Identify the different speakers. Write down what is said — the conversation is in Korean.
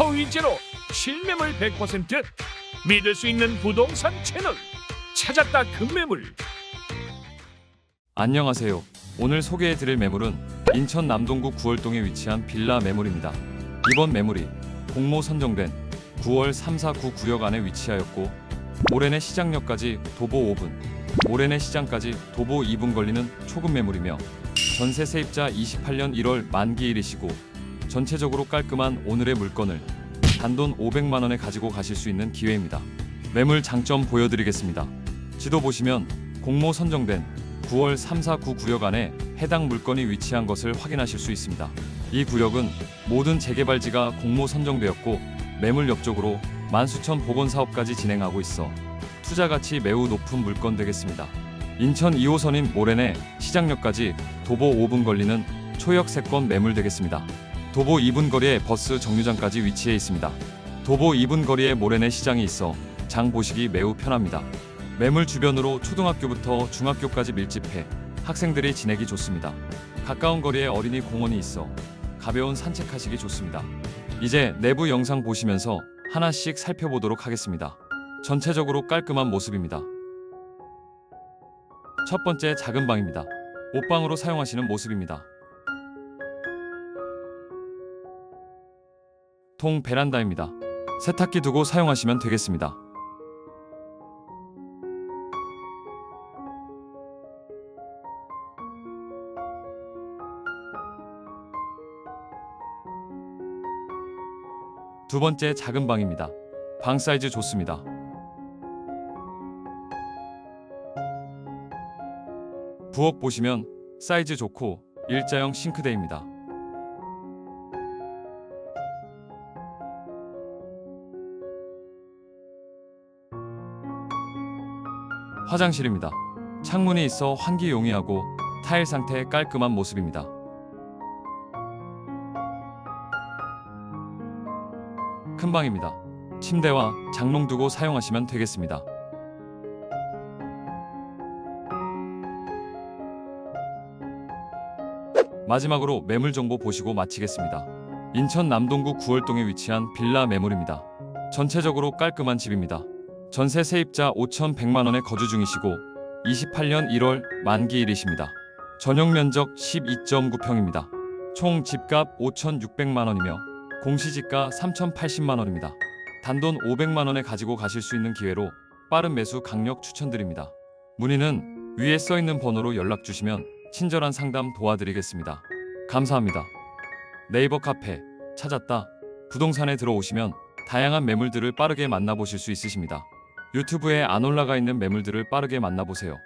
Speaker 1: 허위제로 실매물 100% 믿을 수 있는 부동산 채널 찾았다 금매물
Speaker 2: 안녕하세요. 오늘 소개해드릴 매물은 인천 남동구 구월동에 위치한 빌라 매물입니다. 이번 매물이 공모 선정된 9월 3, 4, 9 구역 안에 위치하였고 모래내 시장역까지 도보 5분, 모래내 시장까지 도보 2분 걸리는 초급 매물이며 전세 세입자 28년 1월 만기일이시고 전체적으로 깔끔한 오늘의 물건을 단돈 500만 원에 가지고 가실 수 있는 기회입니다. 매물 장점 보여드리겠습니다. 지도 보시면 공모 선정된 9월 3, 4, 9 구역 안에 해당 물건이 위치한 것을 확인하실 수 있습니다. 이 구역은 모든 재개발지가 공모 선정되었고 매물 옆쪽으로 만수천 보건 사업까지 진행하고 있어 투자 가치 매우 높은 물건 되겠습니다. 인천 2호선인 모래내 시장역까지 도보 5분 걸리는 초역 세권 매물 되겠습니다. 도보 2분 거리에 버스 정류장까지 위치해 있습니다. 도보 2분 거리에 모래내 시장이 있어 장 보시기 매우 편합니다. 매물 주변으로 초등학교부터 중학교까지 밀집해 학생들이 지내기 좋습니다. 가까운 거리에 어린이 공원이 있어 가벼운 산책하시기 좋습니다. 이제 내부 영상 보시면서 하나씩 살펴보도록 하겠습니다. 전체적으로 깔끔한 모습입니다. 첫 번째 작은 방입니다. 옷방으로 사용하시는 모습입니다. 통 베란다입니다. 세탁기 두고 사용하시면 되겠습니다. 두 번째 작은 방입니다. 방 사이즈 좋습니다. 부엌 보시면 사이즈 좋고 일자형 싱크대입니다. 화장실입니다. 창문이 있어 환기 용이하고 타일 상태 깔끔한 모습입니다. 큰 방입니다. 침대와 장롱 두고 사용하시면 되겠습니다. 마지막으로 매물 정보 보시고 마치겠습니다. 인천 남동구 구월동에 위치한 빌라 매물입니다. 전체적으로 깔끔한 집입니다. 전세 세입자 5,100만 원에 거주 중이시고 28년 1월 만기일이십니다. 전용 면적 12.9평입니다. 총 집값 5,600만 원이며 공시지가 3,080만 원입니다. 단돈 500만 원에 가지고 가실 수 있는 기회로 빠른 매수 강력 추천드립니다. 문의는 위에 써 있는 번호로 연락 주시면 친절한 상담 도와드리겠습니다. 감사합니다. 네이버 카페 찾았다 부동산에 들어오시면 다양한 매물들을 빠르게 만나보실 수 있으십니다. 유튜브에 안 올라가 있는 매물들을 빠르게 만나보세요.